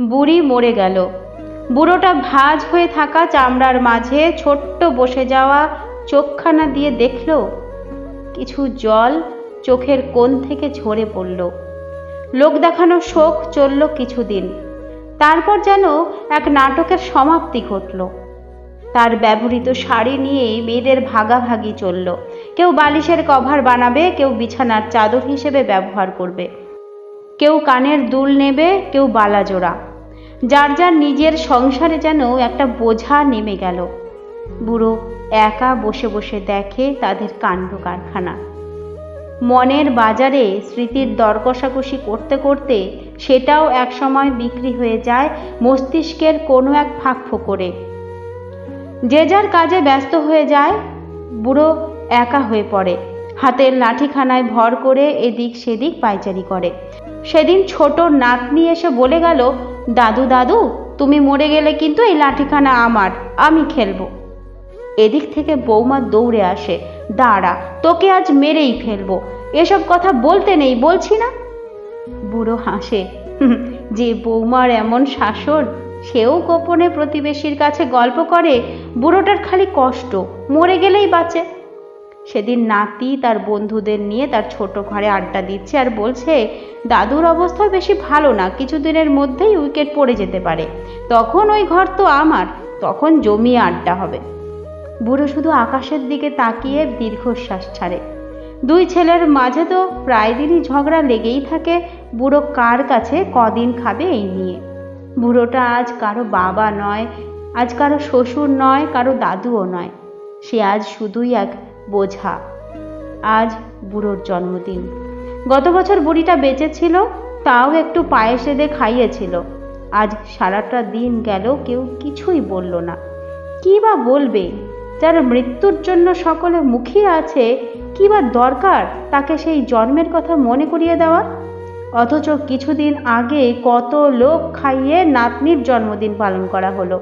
বুড়ি মরে গেল। বুড়োটা ভাঁজ হয়ে থাকা চামড়ার মাঝে ছোট্ট বসে যাওয়া চোখখানা দিয়ে দেখল, কিছু জল চোখের কোণ থেকে ঝরে পড়ল। লোক দেখানো শোক চলল কিছুদিন। তারপর যেন এক নাটকের সমাপ্তি ঘটল। তার ব্যবহৃত শাড়ি নিয়ে মেয়েদের ভাগাভাগি চলল। কেউ বালিশের কভার বানাবে, কেউ বিছানার চাদর হিসেবে ব্যবহার করবে। কেউ কানের দুল নেবে, কেউ বালাজোড়া। যার যার নিজের সংসারে যেন একটা বোঝা নেমে গেল। বুড়ো একা বসে বসে দেখে তাদের কাণ্ড কারখানা। মনের বাজারে স্মৃতির দর কষাকষি করতে করতে সেটাও একসময় বিক্রি হয়ে যায় মস্তিষ্কের কোনো এক ফাঁক ফোকরে। যে যার কাজে ব্যস্ত হয়ে যায়, বুড়ো একা হয়ে পড়ে। হাতের লাঠিখানায় ভর করে এদিক সেদিক পায়চারি করে। সেদিন ছোট নাতনি এসে বলে গেল দাদু দাদু, তুমি মরে গেলে কিন্তু এই লাঠিখানা আমার, আমি খেলব। এদিক থেকে বৌমা দৌড়ে আসে, দাঁড়া, তোকে আজ মেরেই ফেলব। এসব কথা বলতে নেই, বলছি না। বুড়ো হাসে যে বৌমার এমন শাসন, সেও গোপনে প্রতিবেশীর কাছে গল্প করে, বুড়োটার খালি কষ্ট, মরে গেলেই বাঁচে। সেদিন নাতি তার বন্ধুদের নিয়ে তার ছোট ঘরে আড্ডা দিচ্ছে আর বলছে, দাদুর অবস্থা বেশি ভালো না, কিছুদিনের মধ্যেই উইকেট পড়ে যেতে পারে। তখন ওই ঘর তো আমার, তখন জমিয়ে আড্ডা হবে। বুড়ো শুধু আকাশের দিকে তাকিয়ে দীর্ঘশ্বাস ছাড়ে। দুই ছেলের মাঝে তো প্রায় দিনই ঝগড়া লেগেই থাকে, বুড়ো কার কাছে কদিন খাবে এই নিয়ে? বুড়োটা আজ কারও বাবা নয়, আজ কারও শ্বশুর নয়, কারও দাদুও নয়। সে আজ শুধুই এক বোঝা। আজ বুড়োর জন্মদিন। গত বছর বুড়িটা বেঁচে ছিল তাও একটু পায়েস এদে খাইয়েছিল। আজ সারাটা দিন গেল কেউ কিছুই বলল না। কী বা বলবে? যার মৃত্যুর জন্য সকলে মুখিয়ে আছে, কী বা দরকার তাকে সেই জন্মের কথা মনে করিয়ে দেওয়া? অথচ কিছুদিন আগে কত লোক খাইয়ে নাতনির জন্মদিন পালন করা হলো।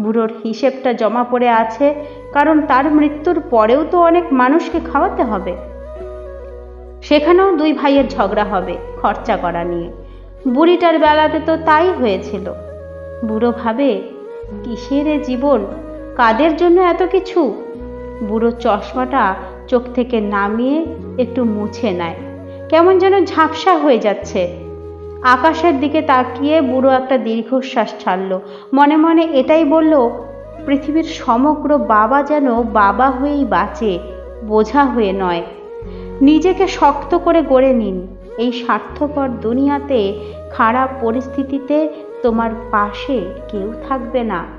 বুড়োর হিসেবটা জমা পড়ে আছে, কারণ তার মৃত্যুর পরেও তো অনেক মানুষকে খাওয়াতে হবে। সেখানেও দুই ভাইয়ের ঝগড়া হবে খরচা করা নিয়ে। বুড়িটার বেলাতে তো তাই হয়েছিল। বুড়ো ভাবে, কিসের জীবন? কাদের জন্য এত কিছু? বুড়ো চশমাটা চোখ থেকে নামিয়ে একটু মুছে নেয়। কেমন যেন ঝাপসা হয়ে যাচ্ছে। আকাশের দিকে তাকিয়ে বুড়ো একটা দীর্ঘশ্বাস ছাড়ল। মনে মনে এটাই বলল, পৃথিবীর সমগ্র বাবা যেন বাবা হয়েই বাঁচে, বোঝা হয়ে নয়। নিজেকে শক্ত করে গড়ে নিন। এই স্বার্থপর দুনিয়াতে খারাপ পরিস্থিতিতে তোমার পাশে কেউ থাকবে না।